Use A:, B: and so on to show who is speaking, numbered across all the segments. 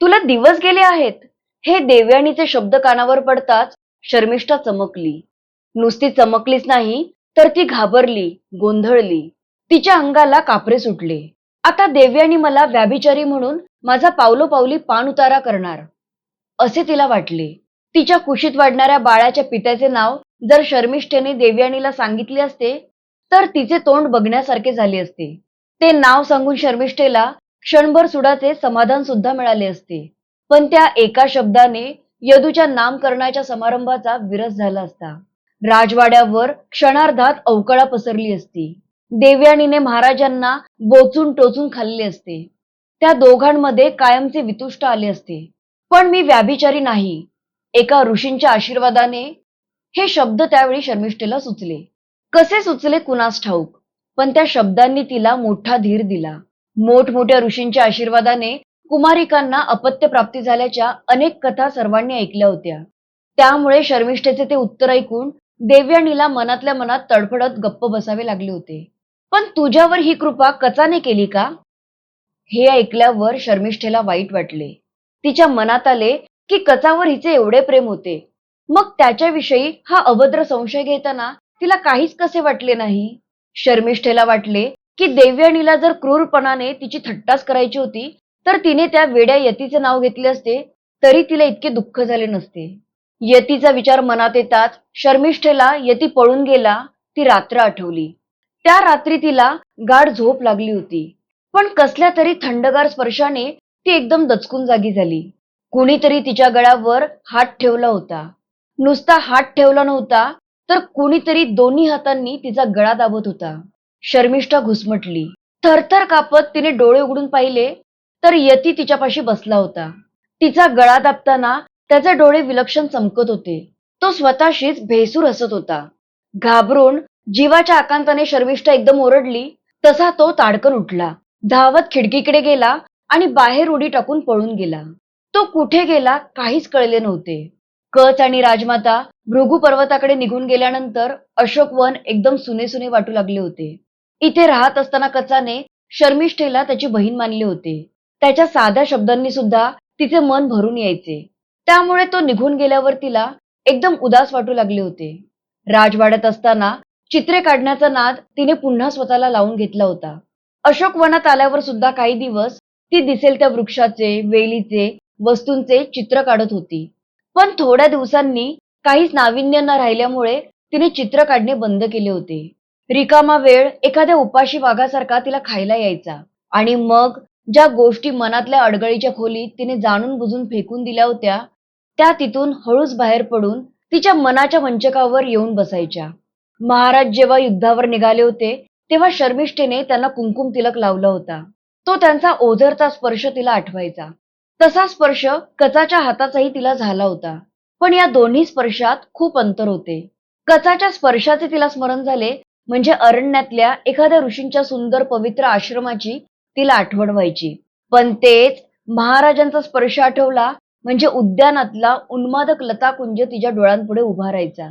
A: तुला दिवस गेले आहेत. हे देवयाणीचे शब्द कानावर पडताच शर्मिष्ठा चमकली. नुसती चमकलीच नाही तर ती घाबरली गोंधळली. तिच्या अंगाला कापरे सुटले. आता देवयानी मला व्याभिचारी म्हणून माझा पावलोपावली पान उतारा करणार. असे तिला वाटले. तिच्या कुशीत वाढणाऱ्या बाळाच्या पित्याचे नाव जर शर्मिष्ठेने देवयानीला सांगितले असते तर तिचे तोंड बघण्यासारखे झाले असते. ते नाव सांगून शर्मिष्ठेला क्षणभर सुडाचे समाधान सुद्धा मिळाले असते. पण त्या एका शब्दाने यदूच्या नामकरणाच्या समारंभाचा विरस झाला असता. राजवाड्यावर क्षणार्धात अवकळा पसरली असती. देवयानीने महाराजांना बोचून टोचून खाल्ले असते. त्या दोघांमध्ये कायमचे वितुष्ट आले असते. पण मी व्याभिचारी नाही. एका ऋषींच्या आशीर्वादाने हे शब्द त्यावेळी शर्मिष्ठेला सुचले. कसे सुचले कुणास ठाऊक? पण त्या शब्दांनी तिला मोठा धीर दिला. मोठमोठ्या ऋषींच्या आशीर्वादाने कुमारिकांना अपत्य प्राप्ती झाल्याच्या अनेक कथा सर्वांनी ऐकल्या होत्या. त्यामुळे शर्मिष्ठेचे ते उत्तर ऐकून देवयानीला मनातल्या मनात तडफडत गप्प बसावे लागले होते. पण तुझ्यावर ही कृपा कचाने केली का? हे ऐकल्यावर शर्मिष्ठेला वाईट वाटले. तिच्या मनात आले की कचावर हिचे एवढे प्रेम होते. मग त्याच्याविषयी हा अभद्र संशय घेताना तिला काहीच कसे वाटले नाही? शर्मिष्ठेला वाटले की देवयानीला जर क्रूरपणाने तिची थट्टाच करायची होती तर तिने त्या वेड्या यतीचे नाव घेतले असते तरी तिला इतके दुःख झाले नसते. यतीचा विचार मनात येताच शर्मिष्ठेला यती पळून गेला ती रात्र आठवली. त्या रात्री तिला गाढ झोप लागली होती. पण कसल्या तरी थंडगार स्पर्शाने ती एकदम दचकून जागी झाली. कुणीतरी तिच्या गळ्यावर हात ठेवला होता. नुसता हात ठेवला नव्हता तर कुणीतरी दोन्ही हातांनी तिचा गळा दाबत होता. शर्मिष्ठा घुसमटली. थरथर कापत तिने डोळे उघडून पाहिले तर यती तिच्यापाशी बसला होता. तिचा गळा दाबताना त्याचे डोळे विलक्षण चमकत होते. तो स्वतःशीच भेसूर हसत होता. घाबरून जीवाच्या आकांताने शर्मिष्ठा एकदम ओरडली तसा तो ताडकन उठला. धावत खिडकीकडे गेला आणि बाहेर उडी टाकून पळून गेला. तो कुठे गेला काहीच कळले नव्हते. कच आणि राजमाता भृगू पर्वताकडे निघून गेल्यानंतर अशोक वन एकदम सुने सुने वाटू लागले होते. इथे राहत असताना कचाने शर्मिष्ठेला त्याची बहीण मानले होते. त्याच्या साध्या शब्दांनी सुद्धा तिचे मन भरून यायचे. त्यामुळे तो निघून गेल्यावर तिला एकदम उदास वाटू लागले होते. राजवाड्यात असताना चित्रे काढण्याचा नाद तिने पुन्हा स्वतःला लावून घेतला होता. अशोक वनात आल्यावर सुद्धा काही दिवस ती दिसेल त्या वृक्षाचे वेलीचे वस्तूंचे चित्र काढत होती. पण थोड्या दिवसांनी काहीच नाविन्य न राहिल्यामुळे तिने चित्र काढणे बंद केले होते. रिकामा वेळ एखाद्या उपाशी वाघासारखा तिला खायला यायचा. आणि मग ज्या गोष्टी मनातल्या अडगळीच्या खोलीत तिने जाणून बुजून फेकून दिल्या होत्या त्या तिथून हळूच बाहेर पडून तिच्या मनाच्या मंचकावर येऊन बसायच्या. महाराज जेव्हा युद्धावर निघाले होते तेव्हा शर्मिष्ठेने त्यांना कुंकुम तिलक लावला होता. तो त्यांचा ओझरचा स्पर्श तिला आठवायचा. तसा स्पर्श कचाच्या हाताचाही तिला झाला होता. पण या दोन्ही स्पर्शात खूप अंतर होते. कचाच्या स्पर्शाचे तिला स्मरण झाले म्हणजे अरण्यातल्या एखाद्या ऋषींच्या सुंदर पवित्र आश्रमाची तिला आठवण व्हायची. पण तेच महाराजांचा स्पर्श आठवला म्हणजे उद्यानातला उन्मादक लताकुंज तिच्या डोळ्यांपुढे उभा राहायचा.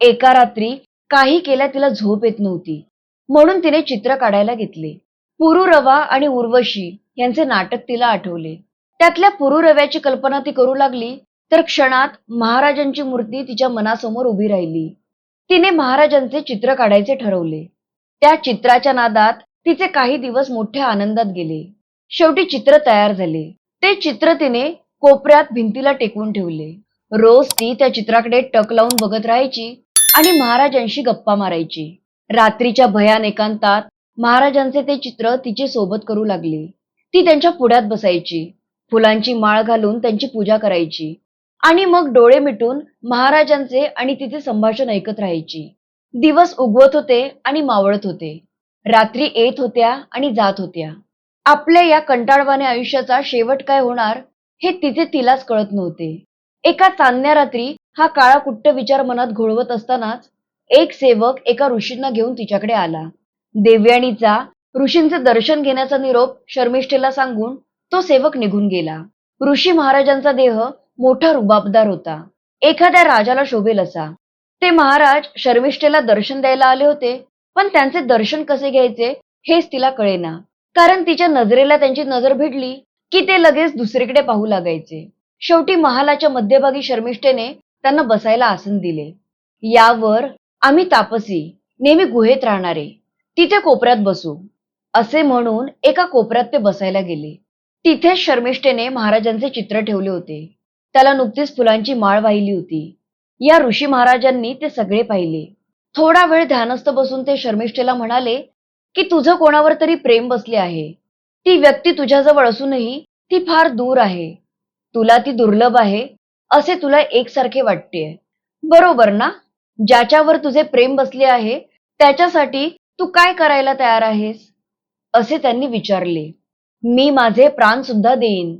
A: एका रात्री काही केल्या तिला झोप येत नव्हती. म्हणून तिने चित्र काढायला घेतले. पुरुरवा आणि उर्वशी यांचे नाटक तिला आठवले. त्यातल्या पुरुरव्याची कल्पना ती करू लागली तर क्षणात महाराजांची मूर्ती तिच्या मनासमोर उभी राहिली. तिने महाराजांचे चित्र काढायचे ठरवले. त्या चित्राच्या नादात तिचे काही दिवस मोठ्या आनंदात गेले. शेवटी चित्र तयार झाले. ते चित्र तिने कोपऱ्यात भिंतीला टेकवून ठेवले. रोज ती त्या चित्राकडे टक लावून बघत राहायची आणि महाराजांशी गप्पा मारायची. रात्रीच्या भयान एकांतात महाराजांचे ते चित्र तिची सोबत करू लागले. ती त्यांच्या पुढ्यात बसायची. फुलांची माळ घालून त्यांची पूजा करायची. आणि मग डोळे मिटून महाराजांचे आणि तिचे संभाषण ऐकत राहायची. दिवस उगवत होते आणि मावळत होते. रात्री येत होत्या आणि जात होत्या. आपल्या या कंटाळवाने आयुष्याचा शेवट काय होणार हे तिचे तिलाच कळत नव्हते. एका चांदण्या रात्री हा काळा कुट्ट विचार मनात घोळवत असतानाच एक सेवक एका ऋषींना घेऊन तिच्याकडे आला. देवयाणीचा ऋषींचे दर्शन घेण्याचा निरोप शर्मिष्ठेला सांगून तो सेवक निघून गेला. ऋषी महाराजांचा देह मोठा रुबाबदार होता. एखाद्या राजाला शोभेल असा. ते महाराज शर्मिष्ठेला दर्शन द्यायला आले होते पण त्यांचे दर्शन कसे घ्यायचे हेच तिला कळेना. कारण तिच्या नजरेला त्यांची नजर भिडली की ते लगेच दुसरीकडे पाहू लागायचे. शेवटी महालाच्या मध्यभागी शर्मिष्ठेने त्यांना बसायला आसन दिले. यावर आम्ही तापसी नेहमी गुहेत राहणारे. तिथे कोपऱ्यात बसू. असे म्हणून एका कोपऱ्यात ते बसायला गेले. तिथेच शर्मिष्ठेने महाराजांचे चित्र ठेवले होते. त्याला नुकतीच फुलांची माळ वाहिली होती. या ऋषी महाराजांनी ते सगळे पाहिले. थोडा वेळ ध्यानस्थ बसून ते शर्मिष्ठेला म्हणाले की तुझं कोणावर तरी प्रेम बसले आहे. ती व्यक्ती तुझ्याजवळ असूनही ती फार दूर आहे. तुला ती दुर्लभ आहे असे तुला एकसारखे वाटतेय बरोबर ना? ज्याच्यावर तुझे प्रेम बसले आहे त्याच्यासाठी तू काय करायला तयार आहेस? असे त्यांनी विचारले. मी माझे प्राण सुद्धा देईन.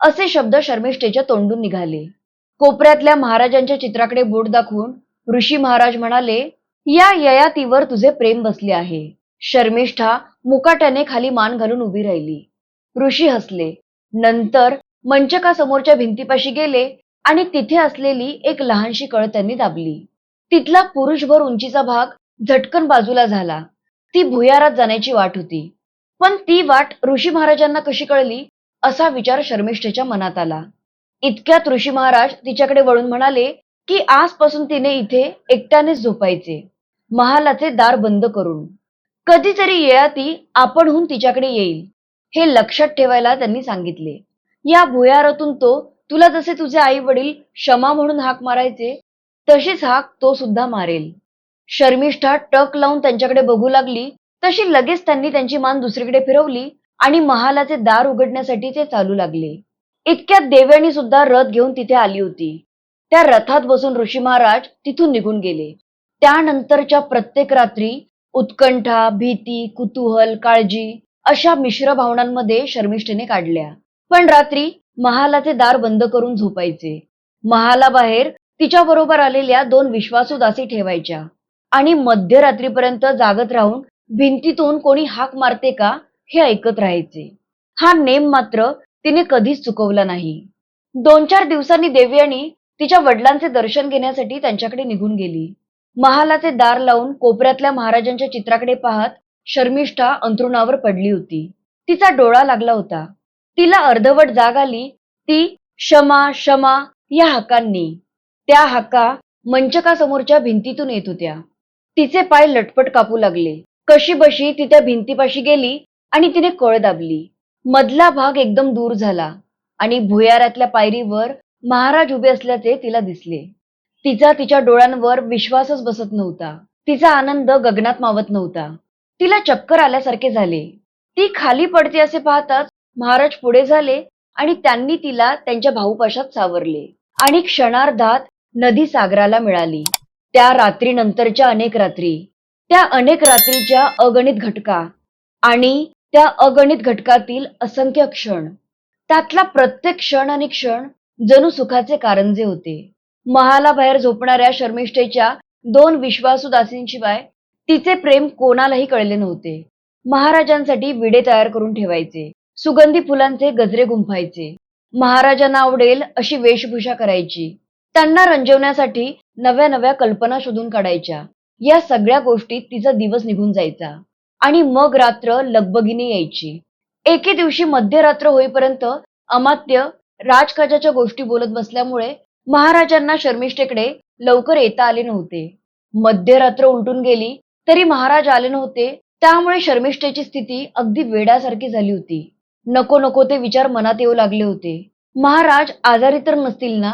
A: असे शब्द शर्मिष्ठेच्या तोंडून निघाले. कोपऱ्यातल्या महाराजांच्या चित्राकडे बोट दाखवून ऋषी महाराज म्हणाले या ययातीवर तुझे प्रेम बसले आहे. शर्मिष्ठा मुकाट्याने खाली मान घालून उभी राहिली. ऋषी हसले. नंतर मंचका समोरच्या भिंतीपाशी गेले आणि तिथे असलेली एक लहानशी कळ त्यांनी दाबली. तिथला पुरुषभर उंचीचा भाग झटकन बाजूला झाला. ती भुयारात जाण्याची वाट होती. पण ती वाट ऋषी महाराजांना कशी कळली? असा विचार शर्मिष्ठेच्या मनात आला. इतक्यात ऋषी महाराज तिच्याकडे वळून म्हणाले की आजपासून तिने इथे एकट्यानेच झोपायचे. महालाचे दार बंद करून. कधीतरी येळाती आपणहून तिच्याकडे येईल हे लक्षात ठेवायला त्यांनी सांगितले. या भुयारातून तो तुला जसे तुझे आई वडील क्षमा म्हणून हाक मारायचे तशीच हाक तो सुद्धा मारेल. शर्मिष्ठा टक लावून त्यांच्याकडे बघू लागली तशी लगेच त्यांनी त्यांची मान दुसरीकडे फिरवली आणि महालाचे दार उघडण्यासाठी ते चालू लागले. इतक्यात देवयानी सुद्धा रथ घेऊन तिथे आली होती. त्या रथात बसून ऋषी महाराज तिथून निघून गेले. त्यानंतरच्या प्रत्येक रात्री उत्कंठा भीती कुतूहल काळजी अशा मिश्र भावनांमध्ये शर्मिष्ठेने काढल्या. पण रात्री महालाचे दार बंद करून झोपायचे. महालाबाहेर तिच्या बरोबर आलेल्या दोन विश्वासू दासी ठेवायच्या. आणि मध्यरात्रीपर्यंत जागत राहून भिंतीतून कोणी हाक मारते का हे ऐकत राहायचे. हा नेम मात्र तिने कधीच चुकवला नाही. दोन चार दिवसांनी देवयानी तिच्या वडिलांचे दर्शन घेण्यासाठी त्यांच्याकडे निघून गेली. महालाचे दार लावून कोपऱ्यातल्या महाराजांच्या चित्राकडे पाहत शर्मिष्ठा अंथरुणावर पडली होती. तिचा डोळा लागला होता. तिला अर्धवट जाग आली. ती क्षमा क्षमा या हाकांनी. त्या हाका मंचकासमोरच्या भिंतीतून येत होत्या. तिचे पाय लटपट कापू लागले. कशी बशी ती त्या भिंतीपाशी गेली आणि तिने कळ दाबली. मधला भाग एकदम दूर झाला आणि भुयारातल्या पायरीवर महाराज उभे असल्याचे तिला दिसले. तिचा तिच्या डोळ्यांवर विश्वासच बसत नव्हता. तिचा आनंद गगनात मावत नव्हता. तिला चक्कर आल्यासारखे झाले. ती खाली पडते असे पाहताच महाराज पुढे झाले आणि त्यांनी तिला त्यांच्या भाऊपाशात सावरले आणि क्षणार्धात नदी सागराला मिळाली. त्या रात्रीनंतरच्या अनेक रात्री त्या अनेक रात्रीच्या अगणित घटका आणि त्या अगणित घटकातील असंख्य क्षण. त्यातला प्रत्येक क्षण आणि क्षण जणू सुखाचे कारंजे होते. महाला बाहेर झोपणाऱ्या शर्मिष्ठेच्या दोन विश्वासू दासींशिवाय तिचे प्रेम कोणालाही कळले नव्हते. महाराजांसाठी विडे तयार करून ठेवायचे. सुगंधी फुलांचे गजरे गुंफायचे. महाराजांना आवडेल अशी वेशभूषा करायची. त्यांना रंजवण्यासाठी नव्या नव्या कल्पना शोधून काढायच्या. या सगळ्या गोष्टीत तिचा दिवस निघून जायचा. आणि मग रात्र लगबगीने यायची. एके दिवशी मध्यरात्र होईपर्यंत अमात्य राजकाजाच्या गोष्टी बोलत बसल्यामुळे महाराजांना शर्मिष्ठेकडे लवकर येता आले नव्हते. मध्यरात्र उलटून गेली तरी महाराज आले नव्हते त्यामुळे शर्मिष्ठेची स्थिती अगदी वेड्यासारखी झाली होती. नको नको ते विचार मनात येऊ लागले होते. महाराज आजारी तर नसतील ना?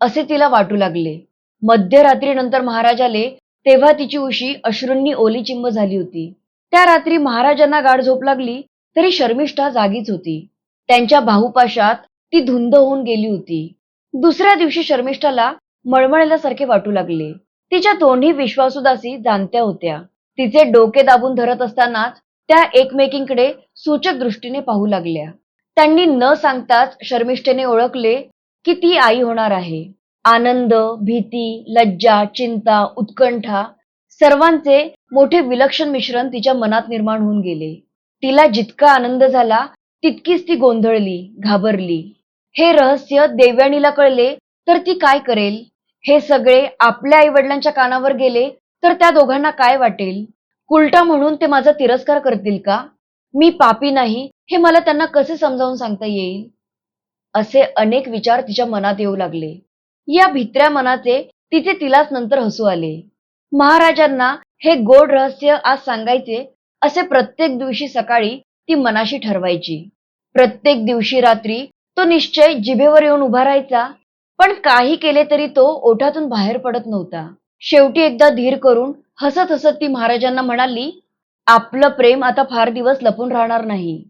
A: असे तिला वाटू लागले. मध्यरात्रीनंतर महाराज आले तेव्हा तिची उशी अश्रूंनी ओली चिंब झाली होती. त्या रात्री महाराजांना गाढ झोप लागली तरी शर्मिष्ठा जागीच होती. त्यांच्या बाहुपाशात ती धुंद होऊन गेली होती. दुसऱ्या दिवशी शर्मिष्ठाला मळमळल्यासारखे वाटू लागले. तिच्या दोन्ही विश्वासुदासी जाणत्या होत्या. तिचे डोके दाबून धरत असतानाच त्या एकमेकींकडे सूचक दृष्टीने पाहू लागल्या. त्यांनी न सांगताच शर्मिष्ठेने ओळखले की ती आई होणार आहे. आनंद भीती लज्जा चिंता उत्कंठा सर्वांचे मोठे विलक्षण मिश्रण तिच्या मनात निर्माण होऊन गेले. तिला जितका आनंद झाला तितकीच ती गोंधळली घाबरली. हे रहस्य देवयानीला कळले तर ती काय करेल? हे सगळे आपल्या आई वडिलांच्या कानावर गेले तर त्या दोघांना काय वाटेल? उलटा म्हणून ते माझा तिरस्कार करतील का? मी पापी नाही हे मला त्यांना कसे समजावून सांगता येईल? असे अनेक विचार तिच्या मनात येऊ लागले. या भित्र्या मनाचे तिचे तिलाच नंतर हसू आले. महाराजांना हे गोड रहस्य आज सांगायचे असे प्रत्येक दिवशी सकाळी ती मनाशी ठरवायची. प्रत्येक दिवशी रात्री तो निश्चय जिभेवर येऊन उभा राहायचा पण काही केले तरी तो ओठातून बाहेर पडत नव्हता. शेवटी एकदा धीर करून हसत हसत ती महाराजांना म्हणाली आपलं प्रेम आता फार दिवस लपून राहणार नाही.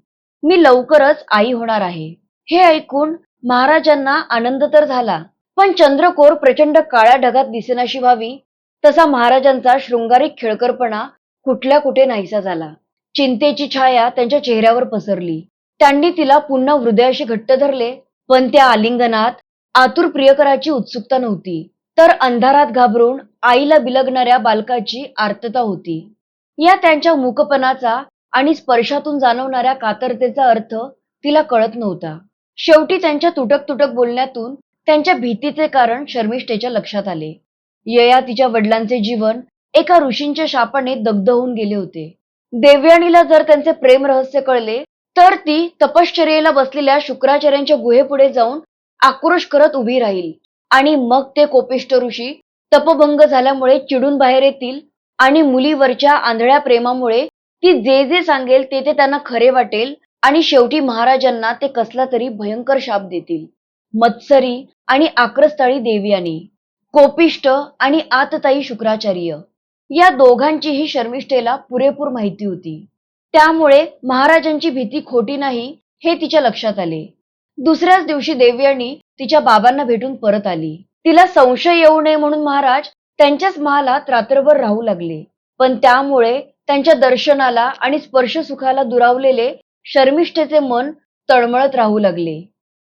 A: मी लवकरच आई होणार आहे. हे ऐकून महाराजांना आनंद तर झाला पण चंद्रकोर प्रचंड काळ्या ढगात दिसेनाशी व्हावी तसा महाराजांचा शृंगारिक खेळकरपणा कुठल्या कुठे नाहीसा झाला. चिंतेची छाया त्यांच्या चेहऱ्यावर पसरली. त्यांनी तिला पुन्हा हृदयाशी घट्ट धरले पण त्या आलिंगनात आतुर प्रियकराची उत्सुकता नव्हती. तर अंधारात घाबरून आईला बिलगणाऱ्या बालकाची आर्तता होती. या त्यांच्या मुकपणाचा आणि स्पर्शातून जाणवणाऱ्या कातरतेचा अर्थ तिला कळत नव्हता. शेवटी त्यांच्या तुटक तुटक बोलण्यातून त्यांच्या भीतीचे कारण शर्मिष्ठेच्या लक्षात आले. यया तिच्या वडिलांचे जीवन एका ऋषींच्या शापाने दग्ध होऊन गेले होते. देवयानीला जर त्यांचे प्रेम रहस्य कळले तर ती तपश्चर्येला बसलेल्या शुक्राचार्यांच्या गुहेपुढे जाऊन आक्रोश करत उभी राहील. आणि मग ते कोपिष्ट ऋषी तपभंग झाल्यामुळे चिडून बाहेर येतील आणि मुलीवरच्या आंधळ्या प्रेमामुळे ती जे जे सांगेल ते ते त्यांना खरे वाटेल आणि शेवटी महाराजांना ते कसला तरी भयंकर शाप देतील. मत्सरी आणि आक्रस्ताळी देवयानी. कोपिष्ट आणि आतताई शुक्राचार्य. या दोघांचीही शर्मिष्ठेला पुरेपूर माहिती होती. त्यामुळे महाराजांची भीती खोटी नाही हे तिच्या लक्षात आले. दुसऱ्याच दिवशी देवयानी तिच्या बाबांना भेटून परत आली. तिला संशय येऊ नये म्हणून महाराज त्यांच्याच महालात रात्रभर राहू लागले. पण त्यामुळे त्यांच्या दर्शनाला आणि स्पर्श सुखाला दुरावलेले शर्मिष्ठेचे मन तळमळत राहू लागले.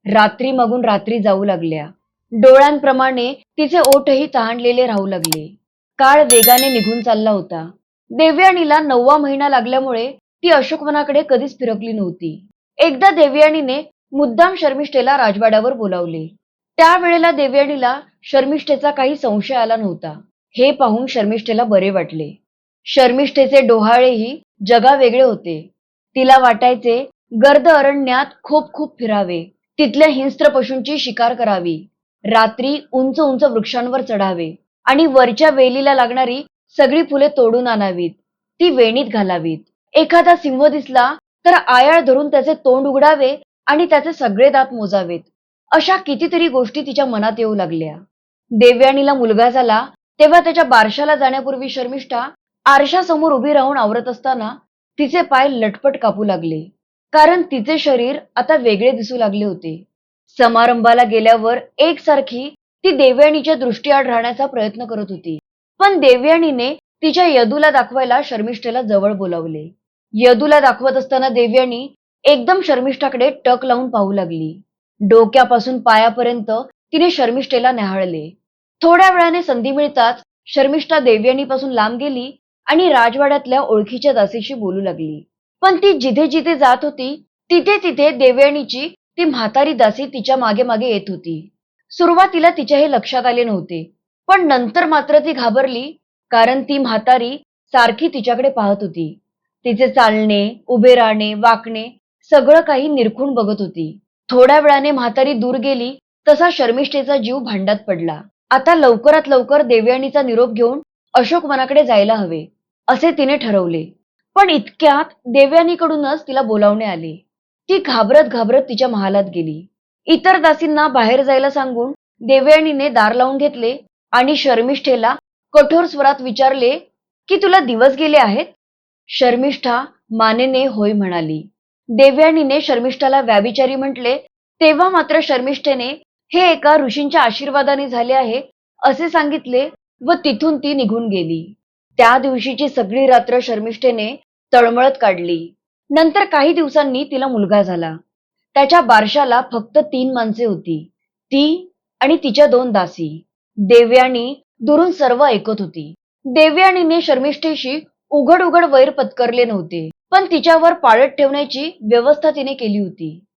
A: रात्री मागून रात्री जाऊ लागल्या. डोळ्यांप्रमाणे तिचे ओठही तहानलेले राहू लागले. काळ वेगाने निघून चालला होता. देवयानीला नववा महिना लागल्यामुळे ती अशोकवनाकडे कधीच फिरकली नव्हती. एकदा देवयानीने मुद्दाम शर्मिष्ठेला राजवाड्यावर बोलावले. त्यावेळेला देवयानीला शर्मिष्ठेचा काही संशय आला नव्हता. हे पाहून शर्मिष्ठेला बरे वाटले. शर्मिष्ठेचे डोहाळेही जगा वेगळे होते. तिला वाटायचे गर्द अरण्यात खूप खूप फिरावे. तिथल्या हिंस्त्र पशूंची शिकार करावी. रात्री उंच उंच वृक्षांवर चढावे आणि वरच्या वेलीला लागणारी सगळी फुले तोडून आणावीत. ती वेणीत घालावीत. एखादा सिंह दिसला तर आयाळ धरून त्याचे तोंड उघडावे आणि त्याचे सगळे दात मोजावेत. अशा कितीतरी गोष्टी तिच्या मनात येऊ लागल्या. देवयानीला मुलगा झाला तेव्हा त्याच्या बारशाला जाण्यापूर्वी शर्मिष्ठा आरशासमोर उभी राहून आवरत असताना तिचे पाय लटपट कापू लागले. कारण तिचे शरीर आता वेगळे दिसू लागले होते. समारंभाला गेल्यावर एकसारखी ती देवयानीच्या दृष्टीआड राहण्याचा प्रयत्न करत होती. पण देवयानीने तिच्या यदूला दाखवायला शर्मिष्ठेला जवळ बोलावले. यदूला दाखवत असताना देवयानी एकदम शर्मिष्ठाकडे टक लावून पाहू लागली. डोक्यापासून पायापर्यंत तिने शर्मिष्ठेला न्याहाळले. थोड्या वेळाने संधी मिळताच शर्मिष्ठा देवयानीपासून लांब गेली आणि राजवाड्यातल्या ओळखीच्या दासीशी बोलू लागली. पण ती जिथे जिथे जात होती तिथे तिथे देवयानीची ती म्हातारी दासी तिच्यामागे मागे येत होती. सुरुवातीला तिच्या हे लक्षात आले नव्हते. पण नंतर मात्र ती घाबरली कारण ती म्हातारी सारखी तिच्याकडे पाहत होती. तिचे चालणे उभे राहणे वाकणे सगळं काही निरखून बघत होती. थोड्या वेळाने म्हातारी दूर गेली तसा शर्मिष्ठेचा जीव भांड्यात पडला. आता लवकरात लवकर देवयानीचा निरोप घेऊन अशोक मनाकडे जायला हवे असे तिने ठरवले. पण इतक्यात देवयानीकडूनच तिला बोलावणे आले. ती घाबरत घाबरत तिच्या महालात गेली. इतर दासींना बाहेर जायला सांगून देवयानीने दार लावून घेतले आणि शर्मिष्ठेला कठोर स्वरात विचारले की तुला दिवस गेले आहेत? शर्मिष्ठा मानेने होय म्हणाली. देवयानीने शर्मिष्ठाला व्याविचारी म्हटले तेव्हा मात्र शर्मिष्ठेने हे एका ऋषींच्या आशीर्वादाने झाले आहे असे सांगितले व तिथून ती निघून गेली. त्या दिवशीची सगळी रात्र शर्मिष्ठेने तळमळत काढली. नंतर काही दिवसांनी तिला मुलगा झाला. त्याच्या बारशाला फक्त तीन माणसे होती. ती आणि तिच्या दोन दासी. देवयानी दुरून सर्व ऐकत होती. देवयानीने शर्मिष्ठेशी उघड उघड वैर पत्करले नव्हते. पण तिच्यावर पाळत ठेवण्याची व्यवस्था तिने केली होती.